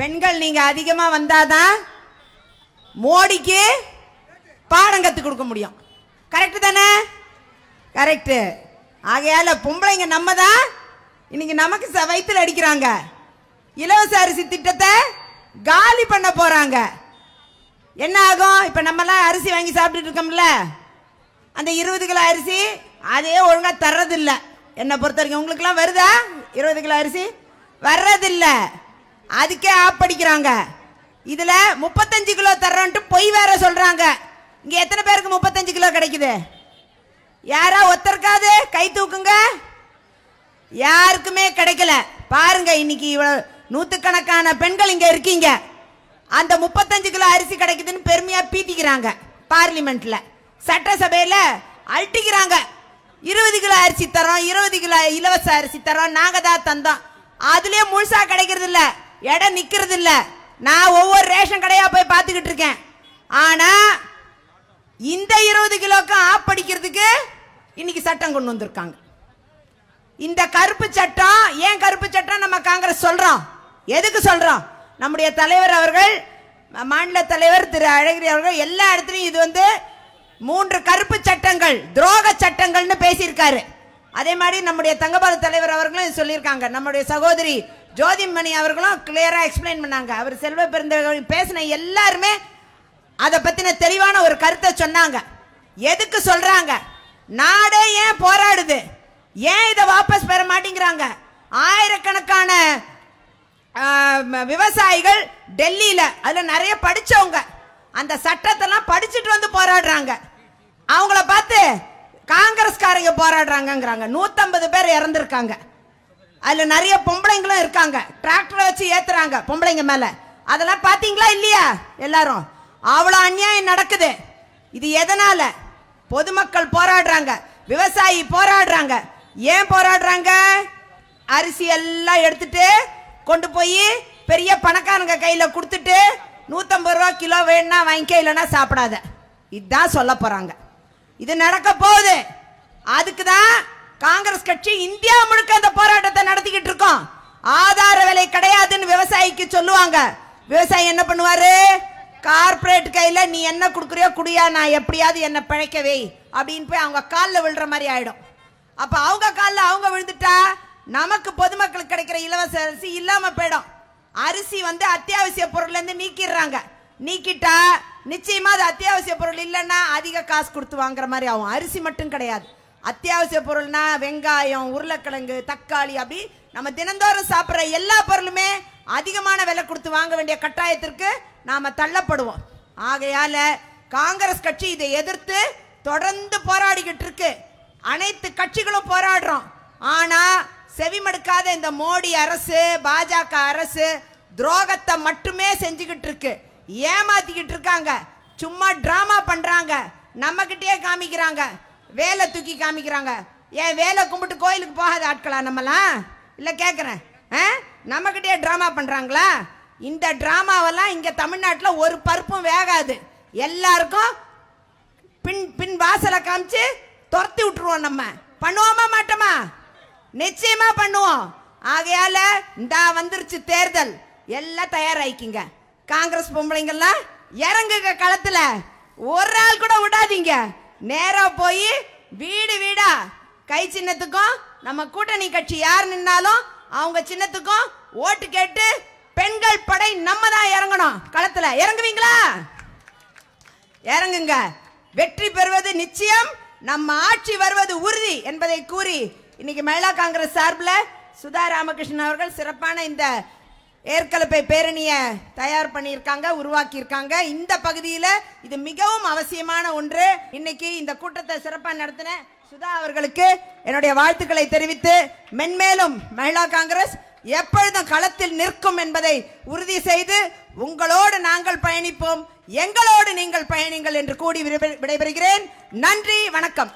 பெண்கள் நீங்க அதிகமா வந்தாதான் மோடிக்கு பாடம் கத்து கொடுக்க முடியும். கரெக்டு தானே? கரெக்டு ஆகையால பொம்பளைங்க நம்ம தான் இன்னைக்கு நமக்கு ச- அடிக்கிறாங்க. இலவச அரிசி திட்டத்தை காலி பண்ண போறாங்க. என்ன ஆகும்? இப்ப நம்மலாம் அரிசி வாங்கி சாப்பிட்டுட்டு இருக்கோம்ல. அந்த இருபது கிலோ அரிசி அதே ஒழுங்கா தர்றதில்ல. என்னை பொறுத்த வரைக்கும். உங்களுக்குலாம் வருதா? இருபது கிலோ அரிசி? வர்றதில்லை. அதுக்கே ஆப் அடிக்கிறாங்க. இதில் முப்பத்தஞ்சு கிலோ தர்றோன்ட்டு பொய் வேற சொல்கிறாங்க இங்கே எத்தனை பேருக்கு முப்பத்தஞ்சு கிலோ கிடைக்குது? யாரா ஒத்தருக்காது? கை தூக்குங்க. யாருக்குமே கிடைக்கல. பாருங்க இன்னைக்கு இவ்வளோ நூற்றுக்கணக்கான பெண்கள் இங்கே இருக்கீங்க. அந்த முப்பத்தஞ்சு கிலோ அரிசி கிடைக்குதுன்னு பெருமையாக பீத்திக்கிறாங்க பார்லிமெண்ட்டில் சட்டசபையில் அழட்டிக்கிறாங்க. இருபது கிலோ அரிசி தரோம் இருபது கிலோ இலவச அரிசி தரோம் நாங்கள் தான் தந்தோம். அதுலேயே முழுசாக கிடைக்கிறது இல்லை இடம் நிற்கிறது இல்லை நான் ஒவ்வொரு ரேஷன் கடையாக போய் பார்த்துக்கிட்டு இருக்கேன். ஆனால் இந்த இருபது கிலோக்கும் ஆப் படிக்கிறதுக்கு இன்னைக்கு சட்டம் கொண்டு வந்திருக்காங்க. இந்த கருப்பு சட்டம் ஏன் கருப்பு சட்டம் நம்ம காங்கிரஸ் சொல்கிறோம் எதுக்கு சொல்கிறோம் நம்முடைய தலைவர் அவர்கள் மாநில தலைவர் திரு அழகிரி அவர்கள் எல்லா இடத்துலையும் இது வந்து மூன்று கருப்பு சட்டங்கள் துரோக சட்டங்கள்னு பேசியிருக்காரு. அதே மாதிரி நம்முடைய தங்கபால தலைவர் அவர்களும் சொல்லியிருக்காங்க. நம்முடைய சகோதரி ஜோதிமணி அவர்களும் கிளியராக எக்ஸ்பிளைன் பண்ணாங்க. அவர் செல்வ பெருந்தகை பேசின எல்லாருமே அதை பற்றின தெளிவான ஒரு கருத்தை சொன்னாங்க. எதுக்கு சொல்கிறாங்க நாடே ஏன் போராடுது? ஏன் இதை வாபஸ் பெற மாட்டேங்கிறாங்க? ஆயிரக்கணக்கான விவசாயிகள் டெல்லியில் அதில் நிறைய படித்தவங்க அந்த சட்டத்தெல்லாம் படிச்சுட்டு வந்து போராடுறாங்க. அவங்கள பார்த்து காங்கிரஸ்காரங்க போராடுறாங்கங்கிறாங்க. நூற்றம்பது பேர் இறந்துருக்காங்க. அதில் நிறைய பொம்பளைங்களும் இருக்காங்க. டிராக்டரை வச்சு ஏற்றுறாங்க பொம்பளைங்க மேலே. அதெல்லாம் பார்த்தீங்களா இல்லையா? எல்லாரும். அவ்வளோ அநியாயம் நடக்குது. இது எதனால? பொதுமக்கள் போராடுறாங்க. விவசாயி போராடுறாங்க. ஏன் போராடுறாங்க? அரிசி எல்லாம் எடுத்துட்டு கொண்டு போய் பெரிய பணக்காரங்க கையில் கொடுத்துட்டு நூற்றம்பது ரூபா கிலோ வேணும்னா வாங்கிக்க இல்லைன்னா சாப்பிடாத. இதுதான் சொல்ல போகிறாங்க இது நடக்க போகுது. அதுக்கு தான் காங்கிரஸ் கட்சி இந்தியா முழுக்க அந்த போராட்டத்தை நடத்திக்கிட்டு இருக்கோம். ஆதார விலை கிடையாதுன்னு விவசாயிக்கு சொல்லுவாங்க. விவசாயி என்ன பண்ணுவாரு? கார்ப்பரேட் கையில நீ என்ன கொடுக்குறியோ குடியா நான் எப்படியாவது என்ன பிழைக்க வை அப்படின்னு போய் அவங்க காலில் விழுற மாதிரி ஆயிடும். அப்ப அவங்க காலில் அவங்க விழுந்துட்டா நமக்கு பொதுமக்களுக்கு கிடைக்கிற இலவச அரிசி இல்லாம போயிடும். அரிசி வந்து அத்தியாவசிய பொருள்ல இருந்து நீக்கிடுறாங்க. நீக்கிட்டா நிச்சயமா அது அத்தியாவசிய பொருள் இல்லைன்னா அதிக காசு கொடுத்து வாங்குற மாதிரி ஆகும். அரிசி மட்டும் கிடையாது. அத்தியாவசிய பொருள்னா வெங்காயம் உருளைக்கிழங்கு தக்காளி அப்படி நம்ம தினந்தோறும் சாப்பிட்ற எல்லா பொருளுமே அதிகமான விலை கொடுத்து வாங்க வேண்டிய கட்டாயத்திற்கு நாம் தள்ளப்படுவோம். ஆகையால் காங்கிரஸ் கட்சி இதை எதிர்த்து தொடர்ந்து போராடிக்கிட்டு இருக்கு. அனைத்து கட்சிகளும் போராடுறோம். ஆனால் செவிமடுக்காத இந்த மோடி அரசு பாஜக அரசு துரோகத்தை மட்டுமே செஞ்சுக்கிட்டு இருக்கு. ஏமாத்திக்கிட்டு இருக்காங்க. சும்மா டிராமா பண்ணுறாங்க நம்மக்கிட்டே காமிக்கிறாங்க. வேலை தூக்கி காமிக்கிறாங்க. ஏன் வேலை கும்பிட்டு கோயிலுக்கு போகாத ஆட்களா நம்மலாம்? இல்லை கேட்குறேன் ஆ? நம்மக்கிட்டே ட்ராமா பண்ணுறாங்களா இந்த ட்ராமாவெல்லாம் இங்கே தமிழ்நாட்டில் ஒரு பருப்பும் வேகாது. எல்லாருக்கும் பின் பின் வாசலை காமிச்சு துரத்தி விட்டுருவோம் நம்ம. பண்ணுவோமா மாட்டோமா? நிச்சயமா பண்ணுவோம். ஆகையால இந்த வந்துருச்சு தேர்தல். எல்லாம் தயாராயிக்கிங்க. காங்கிரஸ் பொம்பளைங்கெல்லாம் இறங்குங்க களத்தில். ஒரு ஆள் கூட விடாதீங்க. நேராக போய் வீடு வீடா. கை சின்னத்துக்கும் நம்ம கூட்டணி கட்சி யார் நின்னாலும் அவங்க சின்னத்துக்கும் ஓட்டு கேட்டு பெண்கள் படை நம்ம தான் இறங்கணும். களத்துல இறங்குவீங்களா? இறங்குங்க. வெற்றி பெறுவது நிச்சயம். நம்ம ஆட்சி வருவது உறுதி என்பதை கூறி இன்னைக்கு மహిళா காங்கிரஸ் சார்பில் சுதா ராமகிருஷ்ணன் அவர்கள் சிறப்பான இந்த ஏற்கலப்பை பேரணியை தயார் பண்ணியிருக்காங்க உருவாக்கியிருக்காங்க. இந்த பகுதியில் இது மிகவும் அவசியமான ஒன்று. இன்னைக்கு இந்த கூட்டத்தை சிறப்பாக நடத்தின சுதா அவர்களுக்கு என்னுடைய வாழ்த்துக்களை தெரிவித்து மென்மேலும் மகிழா காங்கிரஸ் எப்பொழுதும் களத்தில் நிற்கும் என்பதை உறுதி செய்து உங்களோடு நாங்கள் பயணிப்போம் எங்களோடு நீங்கள் பயணிங்கள் என்று கூடி விடைபெறுகிறேன். நன்றி வணக்கம்.